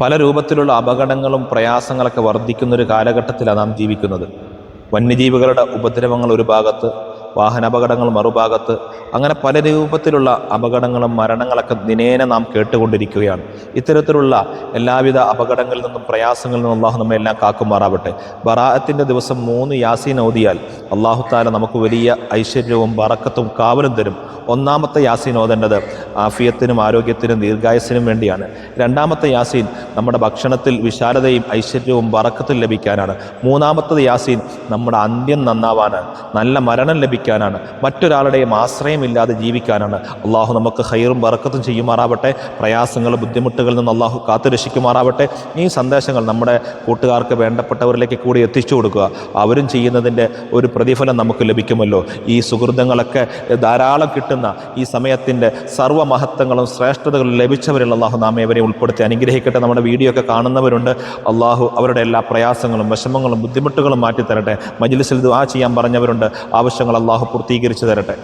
പല രൂപത്തിലുള്ള അപകടങ്ങളും പ്രയാസങ്ങളൊക്കെ വർദ്ധിക്കുന്ന ഒരു കാലഘട്ടത്തിലാണ് നാം ജീവിക്കുന്നത്. വന്യജീവികളുടെ ഉപദ്രവങ്ങൾ ഒരു ഭാഗത്ത് വാഹനാപകടങ്ങൾ മറുഭാഗത്ത് അങ്ങനെ പല രൂപത്തിലുള്ള അപകടങ്ങളും മരണങ്ങളൊക്കെ ദിനേന നാം കേട്ടുകൊണ്ടിരിക്കുകയാണ്. ഇത്തരത്തിലുള്ള എല്ലാവിധ അപകടങ്ങളിൽ നിന്നും പ്രയാസങ്ങളിൽ നിന്നും അള്ളാഹു നമ്മെ എല്ലാം കാക്കുമാറാവട്ടെ. ബറാഅത്തിന്റെ ദിവസം മൂന്ന് യാസീൻ ഓതിയാൽ അള്ളാഹു താല നമുക്ക് വലിയ ഐശ്വര്യവും ബറക്കത്തും കാവലും തരും. ഒന്നാമത്തെ യാസീൻ ഓതേണ്ടത് ആഫിയത്തിനും ആരോഗ്യത്തിനും ദീർഘായുസിനും വേണ്ടിയാണ്. രണ്ടാമത്തെ യാസീൻ നമ്മുടെ ഭക്ഷണത്തിൽ വിശാലതയും ഐശ്വര്യവും ബറക്കത്തും ലഭിക്കാനാണ്. മൂന്നാമത്തത് യാസീൻ നമ്മുടെ അന്ത്യം നന്നാവാണ് നല്ല മരണം ലഭിക്കാനാണ്. മറ്റൊരാളുടെയും ആശ്രയമില്ലാതെ ജീവിക്കാനാണ്. അള്ളാഹു നമുക്ക് ഹൈറും ബറക്കത്തും ചെയ്യുമാറാവട്ടെ. പ്രയാസങ്ങളും ബുദ്ധിമുട്ടുകളിൽ നിന്ന് അള്ളാഹു കാത്തുരക്ഷിക്കുമാറാവട്ടെ. ഈ സന്ദേശങ്ങൾ നമ്മുടെ കൂട്ടുകാർക്ക് വേണ്ടപ്പെട്ടവരിലേക്ക് കൂടി എത്തിച്ചു കൊടുക്കുക. അവരും ചെയ്യുന്നതിന്റെ ഒരു പ്രതിഫലം നമുക്ക് ലഭിക്കുമല്ലോ. ഈ സുഹൃതങ്ങളൊക്കെ ധാരാളം കിട്ടുന്ന ഈ സമയത്തിന്റെ സർവമഹത്വങ്ങളും ശ്രേഷ്ഠതകളും ലഭിച്ചവരിൽ അള്ളാഹു നാം ഏവരെ ഉൾപ്പെടുത്തി അനുഗ്രഹിക്കട്ടെ. നമ്മുടെ വീഡിയോ ഒക്കെ കാണുന്നവരുണ്ട്. അള്ളാഹു അവരുടെ എല്ലാ പ്രയാസങ്ങളും വിഷമങ്ങളും ബുദ്ധിമുട്ടുകളും മാറ്റി തരട്ടെ മജ്ലിസിൽ ദുആ ചെയ്യാൻ പറഞ്ഞവരുണ്ട്. ആവശ്യങ്ങൾ അള്ളാഹു പൂർത്തീകരിച്ചു തരട്ടെ.